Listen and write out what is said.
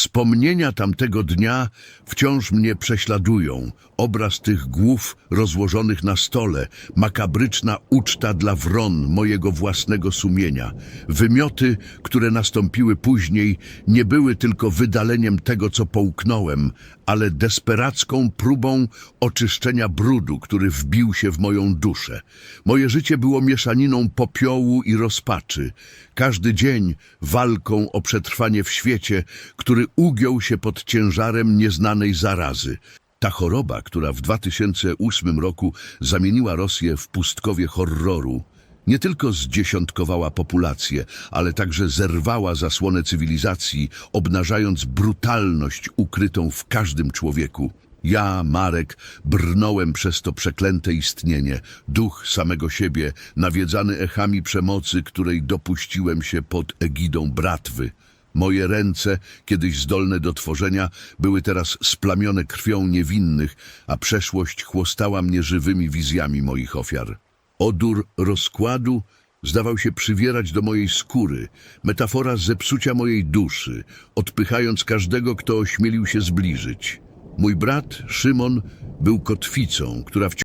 Wspomnienia tamtego dnia wciąż mnie prześladują. Obraz tych głów rozłożonych na stole, makabryczna uczta dla wron mojego własnego sumienia. Wymioty, które nastąpiły później, nie były tylko wydaleniem tego, co połknąłem, ale desperacką próbą oczyszczenia brudu, który wbił się w moją duszę. Moje życie było mieszaniną popiołu i rozpaczy. Każdy dzień walką o przetrwanie w świecie, który ugiął się pod ciężarem nieznanej zarazy. Ta choroba, która w 2008 roku zamieniła Rosję w pustkowie horroru, nie tylko zdziesiątkowała populację, ale także zerwała zasłonę cywilizacji, obnażając brutalność ukrytą w każdym człowieku. Ja, Marek, brnąłem przez to przeklęte istnienie, duch samego siebie, nawiedzany echami przemocy, której dopuściłem się pod egidą bratwy. Moje ręce, kiedyś zdolne do tworzenia, były teraz splamione krwią niewinnych, a przeszłość chłostała mnie żywymi wizjami moich ofiar. Odór rozkładu zdawał się przywierać do mojej skóry, metafora zepsucia mojej duszy, odpychając każdego, kto ośmielił się zbliżyć. Mój brat, Szymon, był kotwicą, która wciąż